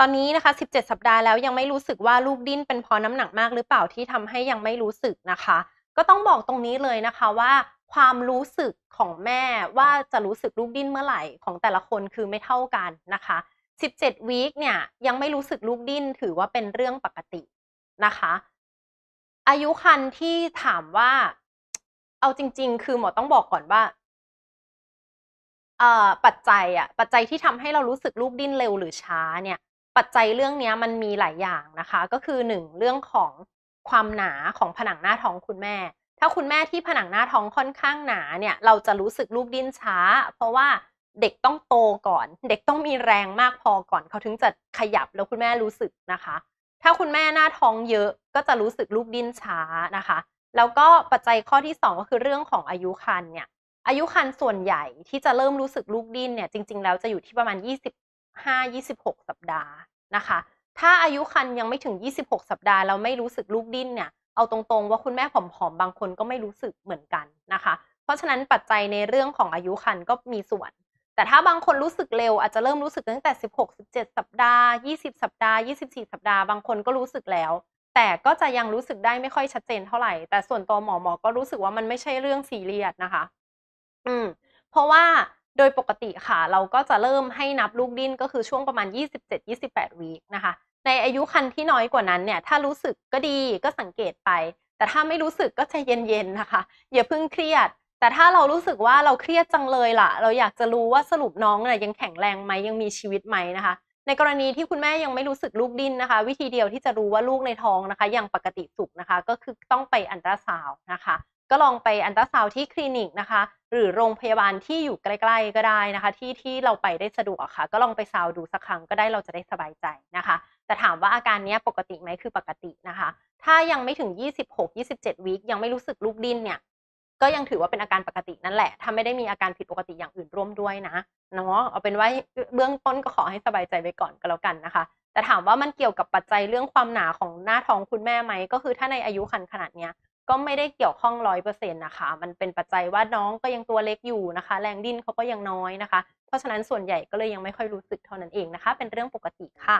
ตอนนี้นะคะ 17 สัปดาห์แล้วยังไม่รู้สึกว่าลูกดิ้นเป็นเพราะน้ำหนักมากหรือเปล่าที่ทำให้ยังไม่รู้สึกนะคะ ก็ต้องบอกตรงนี้เลยนะคะว่า ความรู้สึกของแม่ว่าจะรู้สึกลูกดิ้นเมื่อไหร่ของแต่ละคนคือไม่เท่ากันนะคะ 17 วีคเนี่ยยังไม่รู้สึกลูกดิ้นถือว่าเป็นเรื่องปกตินะคะ อายุคันที่ถามว่า เอาจริง ๆ คือหมอต้องบอกก่อนว่า ปัจจัยอะปัจจัยที่ทำให้เรารู้สึกลูกดิ้นเร็วหรือช้าเนี่ยปัจจัยเรื่องนี้มันมีหลายอย่างนะคะ ก็คือหนึ่งเรื่องของความหนาของผนังหน้าท้องคุณแม่ ถ้าคุณแม่ที่ผนังหน้าท้องค่อนข้างหนาเนี่ย เราจะรู้สึกลูกดิ้นช้า เพราะว่าเด็กต้องโตก่อน เด็กต้องมีแรงมากพอก่อนเขาถึงจะขยับแล้วคุณแม่รู้สึกนะคะ ถ้าคุณแม่หน้าท้องเยอะก็จะรู้สึกลูกดิ้นช้านะคะ แล้วก็ปัจจัยข้อที่ 2 ก็คือเรื่องของอายุครรภ์เนี่ย อายุครรภ์ส่วนใหญ่ที่จะเริ่มรู้สึกลูกดิ้นเนี่ยจริง ๆ แล้วจะอยู่ที่ประมาณ 25-26 สัปดาห์นะคะ ถ้าอายุครรภ์ยังไม่ถึง 26 สัปดาห์แล้วไม่รู้สึกลูกดิ้นเนี่ยเอาตรงๆ ว่าคุณแม่ผอมๆบางคนก็ไม่รู้สึกเหมือนกันนะคะ เพราะฉะนั้นปัจจัยในเรื่องของอายุครรภ์ก็มีส่วน แต่ถ้าบางคนรู้สึกเร็วอาจจะเริ่มรู้สึกตั้งแต่ 16-17 สัปดาห์ 20 สัปดาห์ 24 สัปดาห์บางคนก็รู้สึกแล้วแต่ก็จะยังรู้สึกได้ไม่ค่อยชัดเจนเท่าไหร่ แต่ส่วนตัวหมอหมอก็รู้สึกว่ามันไม่ใช่เรื่องซีเรียสนะคะ อืมเพราะว่าโดยปกติค่ะ เราก็จะเริ่มให้นับลูกดิ้นก็คือช่วงประมาณ 27-28วีคนะคะ ในอายุครรภ์ที่น้อยกว่านั้นเนี่ย ถ้ารู้สึกก็ดีก็สังเกตไป แต่ถ้าไม่รู้สึกก็ใจเย็นๆนะคะ อย่าเพิ่งเครียด แต่ถ้าเรารู้สึกว่าเราเครียดจังเลยล่ะ เราอยากจะรู้ว่าสรุปน้องเนี่ยยังแข็งแรงไหมยังมีชีวิตไหมนะคะ ในกรณีที่คุณแม่ยังไม่รู้สึกลูกดิ้นนะคะ วิธีเดียวที่จะรู้ว่าลูกในท้องนะคะยังปกติสุขนะคะ ก็คือต้องไปอันตราซาวนะคะ ก็ลองไปอันตราซาวที่คลินิกนะคะ หรือโรงพยาบาลที่อยู่ใกล้ๆก็ได้นะคะ ที่ที่เราไปได้สะดวกค่ะ ก็ลองไปซาวดูสักครั้งก็ได้เราจะได้สบายใจนะคะ แต่ถามว่าอาการนี้ปกติไหมคือปกตินะคะ ถ้ายังไม่ถึง 26-27วีคยังไม่รู้สึกลูกดิ้นเนี่ยก็ยังถือว่าเป็นอาการปกตินั่นแหละ ถ้าไม่ได้มีอาการผิดปกติอย่างอื่นร่วมด้วยนะเนาะเอาเป็นว่าเบื้องต้นก็ขอให้สบายใจไปก่อนก็แล้วกันนะคะ แต่ถามว่ามันเกี่ยวกับปัจจัยเรื่องความหนาของหน้าท้องคุณแม่ไหม ก็คือถ้าในอายุครรภ์ขนาดเนี้ย ก็ไม่ได้เกี่ยวข้องร้อยเปอร์เซ็นต์นะคะ มันเป็นปัจจัยว่าน้องก็ยังตัวเล็กอยู่นะคะ แรงดิ้นเขาก็ยังน้อยนะคะ เพราะฉะนั้นส่วนใหญ่ก็เลยยังไม่ค่อยรู้สึกเท่านั้นเองนะคะ เป็นเรื่องปกติค่ะ